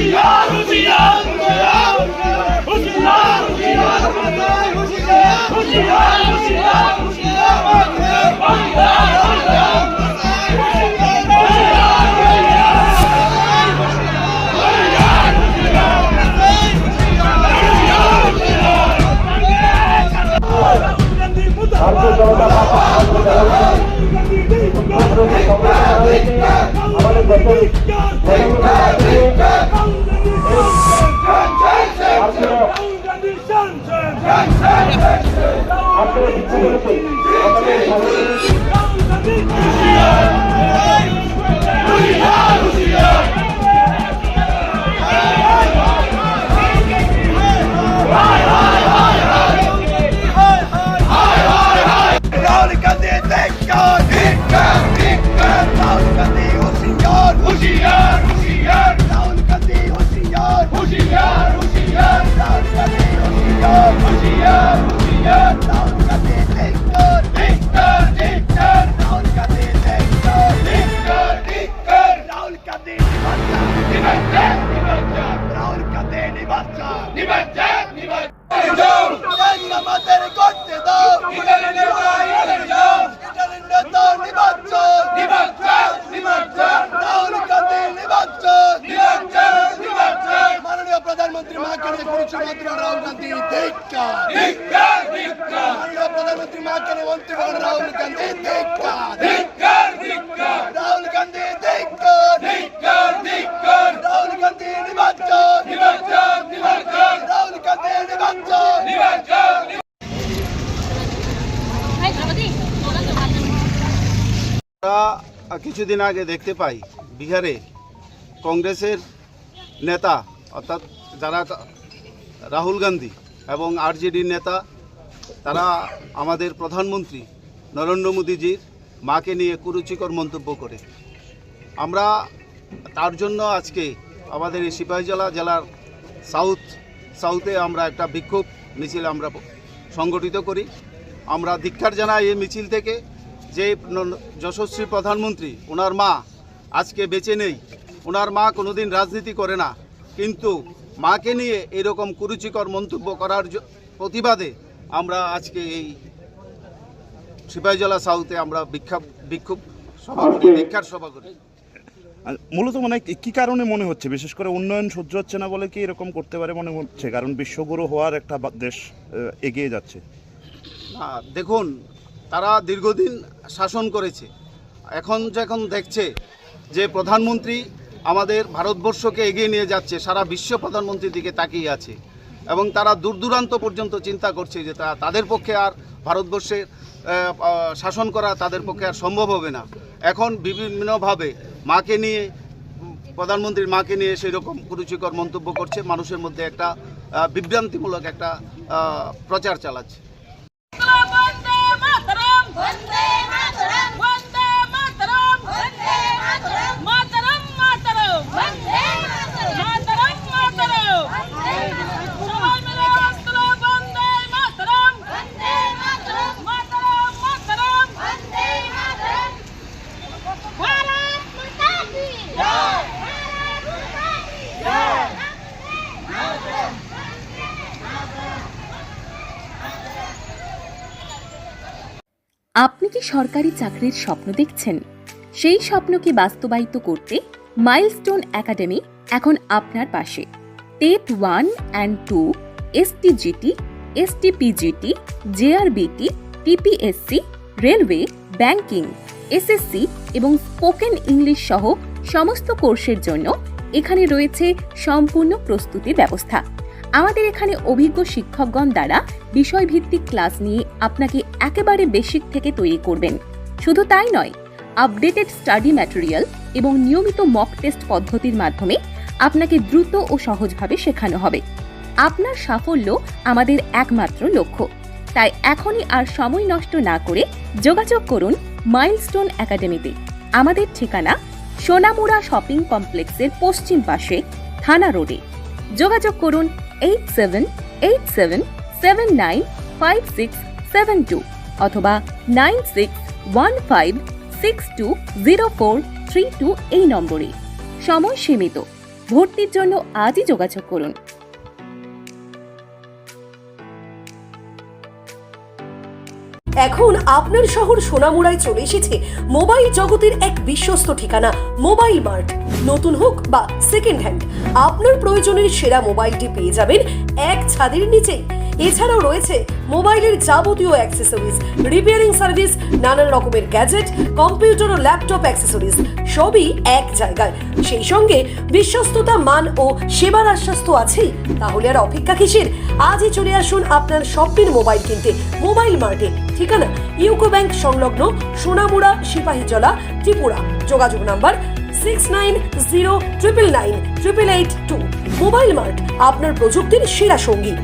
Rusia, Rusia, প্রধানমন্ত্রী মাকে মন্ত্রী রাহুল গান্ধী প্রধানমন্ত্রী মাকে রাহুল কিছুদিন আগে দেখতে পাই বিহারে কংগ্রেসের নেতা, অর্থাৎ যারা রাহুল গান্ধী এবং আরজেডির নেতা, তারা আমাদের প্রধানমন্ত্রী নরেন্দ্র মোদীজির মাকে নিয়ে কুরুচিকর মন্তব্য করে। আমরা তার জন্য আজকে আমাদের এই সিপাহীজলা জেলার সাউথ, সাউথে আমরা একটা বিক্ষোভ মিছিল আমরা সংগঠিত করি। আমরা ধিক্ষার জানাই এই মিছিল থেকে। যে যশস্বী প্রধানমন্ত্রী ওনার মা আজকে বেঁচে নেই ওনার মা কোনোদিন রাজনীতি করে না। কিন্তু মাকে নিয়ে এরকম কুরুচিকর মন্তব্য করার প্রতিবাদে আমরা আজকে এই সিপাহীজলা সাউথে আমরা বিক্ষোভ বিক্ষোভ সভা করি ভিক্ষার সভা করি। মূলত মানে কি- কারণে মনে হচ্ছে? বিশেষ করে উন্নয়ন সহ্য হচ্ছে না বলে কি এরকম করতে পারে মনে হচ্ছে? কারণ বিশ্বগুরু হওয়ার একটা দেশ এগিয়ে যাচ্ছে। না দেখুন তারা দীর্ঘদিন শাসন করেছে। এখন যখন দেখছে যে প্রধানমন্ত্রী আমাদের ভারতবর্ষকে এগিয়ে নিয়ে যাচ্ছে, সারা বিশ্ব প্রধানমন্ত্রীর দিকে তাকিয়ে আছে এবং তারা দূর দূরান্ত পর্যন্ত চিন্তা করছে যে তারা তাদের পক্ষে আর ভারতবর্ষের শাসন করা তাদের পক্ষে আর সম্ভব হবে না। এখন বিভিন্নভাবে মাকে নিয়ে, প্রধানমন্ত্রীর মাকে নিয়ে সেই রকম কুরুচিকর মন্তব্য করছে, মানুষের মধ্যে একটা বিভ্রান্তিমূলক একটা প্রচার চালাচ্ছে। ¡Cuánto! আপনি কি সরকারি চাকরির স্বপ্ন দেখছেন? সেই স্বপ্নকে বাস্তবায়িত করতে মাইলস্টোন একাডেমি এখন আপনার পাশে। TET one and two S T GT S STGT STPGT JRBT TPSC railway banking SSC এবং স্পোকেন ইংলিশ সহ সমস্ত কোর্সের জন্য এখানে রয়েছে সম্পূর্ণ প্রস্তুতি ব্যবস্থা। আমাদের এখানে অভিজ্ঞ শিক্ষকগণ দ্বারা বিষয়ভিত্তিক ক্লাস নিয়ে আপনাকে একেবারে বেসিক থেকে তৈরি করবেন। শুধু তাই নয়, আপডেটেড স্টাডি ম্যাটেরিয়াল এবং নিয়মিত মক টেস্ট পদ্ধতির মাধ্যমে আপনাকে দ্রুত ও সহজভাবে শেখানো হবে। আপনার সাফল্য আমাদের একমাত্র লক্ষ্য। তাই এখনই আর সময় নষ্ট না করে যোগাযোগ করুন মাইলস্টোন একাডেমিতে। আমাদের ঠিকানা সোনামুড়া শপিং কমপ্লেক্সের পশ্চিম পাশে থানা রোডে। যোগাযোগ করুন eight seven eight seven seven nine five six seven two অথবা nine six one five six two zero four three two এই নম্বরে। সময় সীমিত। ভর্তির জন্য আজই যোগাযোগ করুন। এখন আপনার শহর সোনামুড়ায় চলে এসেছে মোবাইল জগতের এক বিশ্বস্ত ঠিকানা, মোবাইল মার্ট। নতুন হোক বা সেকেন্ড হ্যান্ড আপনার প্রয়োজনের সেরা মোবাইলটি পেয়ে যাবেন এক ছাদের নিচেই এছাড়াও রয়েছে মোবাইলের যাবতীয় অ্যাক্সেসরিজ রিপেয়ারিং সার্ভিস নানান রকমের গ্যাজেট কম্পিউটার ও ল্যাপটপ অ্যাক্সেসরিজ সবই এক জায়গায়। সেই সঙ্গে বিশ্বস্ততা, মান ও সেবার আশ্বাস তো আছেই। তাহলে আর অপেক্ষা কিসের? আজই চলে আসুন আপনার স্বপ্নের মোবাইল কিনতে। মোবাইল মার্টে। ঠিকানা, ইউকো ব্যাংক সংলগ্ন সোনামুড়া, সিপাহীজলা, ত্রিপুরা। যোগাযোগ number six nine zero triple nine triple eight two. Mobile mart, আপনার প্রযুক্তির সেরা সঙ্গী।